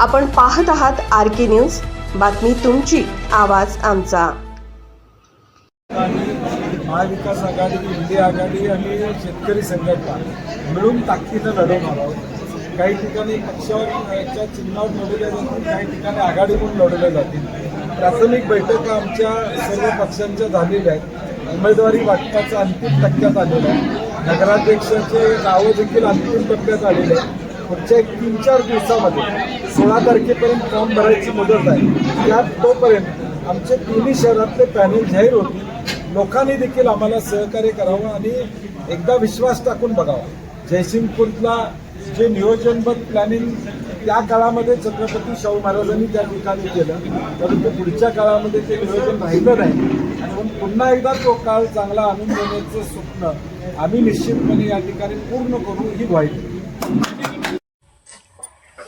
आपण पाहत आहात आर के न्यूज. बातमी तुमची आवाज आमचा. महाविकास आघाडी इंडिया आघाडी आणि शेतकरी संघटना मिळून ताकदीनं लढवणार आहोत. काही ठिकाणी पक्षाच्या चिन्हावर लढवल्या जातील काही ठिकाणी आघाडी म्हणून लढवल्या जातील. प्राथमिक बैठका आमच्या सर्व पक्षांच्या झालेल्या आहेत. उमेदवारी वाटपाचा अंतिम टप्प्यात आलेला आहे. नगराध्यक्षाचे नावं देखील अंतिम टप्प्यात आलेले आहे पुढच्या एक तीन चार दिवसामध्ये सोळा तारखेपर्यंत काम भरायची मुदत आहे. त्यात तोपर्यंत आमचे तिन्ही शहरातले पॅनेल जाहीर होतील. लोकांनी देखील आम्हाला सहकार्य करावं आणि एकदा विश्वास टाकून बघावा. जयसिंगपूरला जे नियोजनबद्ध प्लॅनिंग त्या काळामध्ये छत्रपती शाहू महाराजांनी त्या ठिकाणी केलं. परंतु पुढच्या काळामध्ये ते नियोजन राहिलं नाही. आणि म्हणून पुन्हा एकदा तो काळ चांगला आणून देण्याचं स्वप्न आम्ही निश्चितपणे या ठिकाणी पूर्ण करू ही ग्वाही